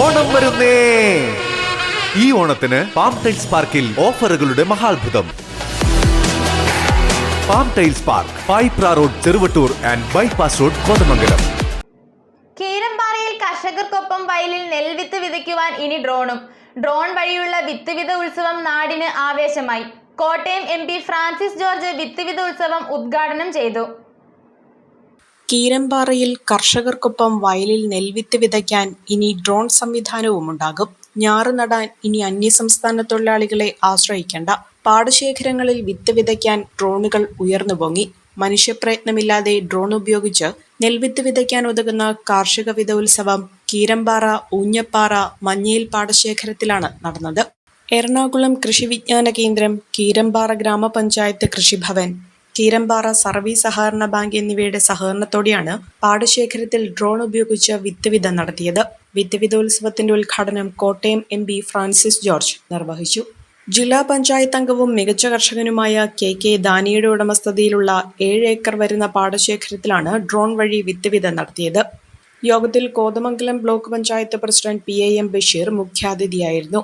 ഓണം വരുന്നേ. ഈ ഓണത്തിന് പാം ടൈൽസ് പാർക്കിൽ ഓഫറുകളുടെ മഹാത്ഭുതം. Palm tiles park Payipra road Cheruvattoor and bypass road Kothamangalam. കീരമ്പാറയിൽ കർഷകർക്കൊപ്പം വയലിൽ നെൽവിത്ത് വിതയ്ക്കുവാൻ ഇനി ഡ്രോണും. ഡ്രോൺ വഴിയുള്ള വിത്ത് വിത ഉത്സവം നാടിന് ആവേശമായി. കോട്ടയം എം പി ഫ്രാൻസിസ് ജോർജ് വിത്ത് വിത ഉത്സവം ഉദ്ഘാടനം ചെയ്തു. കീരമ്പാറയിൽ കർഷകർക്കൊപ്പം വയലിൽ നെൽവിത്ത് വിതയ്ക്കാൻ ഇനി ഡ്രോൺ സംവിധാനവും ഉണ്ടാകും. ഞാറ് നടാൻ ഇനി അന്യസംസ്ഥാന തൊഴിലാളികളെ ആശ്രയിക്കേണ്ട. പാടശേഖരങ്ങളിൽ വിത്ത് വിതയ്ക്കാൻ ഡ്രോണുകൾ ഉയർന്നു പൊങ്ങി. മനുഷ്യപ്രയത്നമില്ലാതെ ഡ്രോൺ ഉപയോഗിച്ച് നെൽവിത്ത് വിതയ്ക്കാൻ ഉതകുന്ന കാർഷിക വിതോത്സവം കീരമ്പാറ ഊഞ്ഞപ്പാറ മഞ്ഞയിൽ പാടശേഖരത്തിലാണ് നടന്നത്. എറണാകുളം കൃഷി വിജ്ഞാന കേന്ദ്രം കീരമ്പാറ ഗ്രാമപഞ്ചായത്ത് കൃഷിഭവൻ കീരമ്പാറ സർവീസ് സഹകരണ ബാങ്ക് എന്നിവയുടെ സഹകരണത്തോടെയാണ് പാടശേഖരത്തിൽ ഡ്രോൺ ഉപയോഗിച്ച് വിത്ത് വിത നടത്തിയത്. വിത്ത് വിതോത്സവത്തിന്റെ ഉദ്ഘാടനം കോട്ടയം എം ഫ്രാൻസിസ് ജോർജ് നിർവഹിച്ചു. ജില്ലാ പഞ്ചായത്ത് അംഗവും മികച്ച കർഷകനുമായ കെ കെ ദാനിയുടെ ഉടമസ്ഥതയിലുള്ള ഏഴ് ഏക്കർ വരുന്ന പാടശേഖരത്തിലാണ് ഡ്രോൺ വഴി വിത്ത് വിത നടത്തിയത്. യോഗത്തിൽ Kothamangalam block panchayat president P A M Basheer മുഖ്യാതിഥിയായിരുന്നു.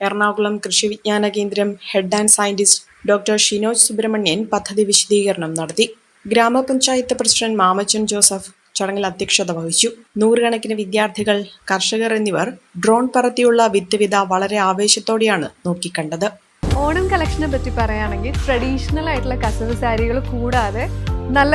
Ernakulam കൃഷി വിജ്ഞാന കേന്ദ്രം head and scientist doctor Shinoj Subrahmanian പദ്ധതി വിശദീകരണം നടത്തി. ഗ്രാമപഞ്ചായത്ത് പ്രസിഡന്റ് മാമച്ചൻ ജോസഫ് ചടങ്ങിൽ അധ്യക്ഷത വഹിച്ചു. നൂറുകണക്കിന് വിദ്യാർത്ഥികൾ കർഷകർ എന്നിവർ ഡ്രോൺ പറത്തിയുള്ള വിത്ത് വിത വളരെ ആവേശത്തോടെയാണ് നോക്കിക്കണ്ടത്. ഓണം കളക്ഷനെ പറ്റി പറയുകയാണെങ്കിൽ ട്രഡീഷണൽ ആയിട്ടുള്ള കസവ് സാരികൾ കൂടാതെ നല്ല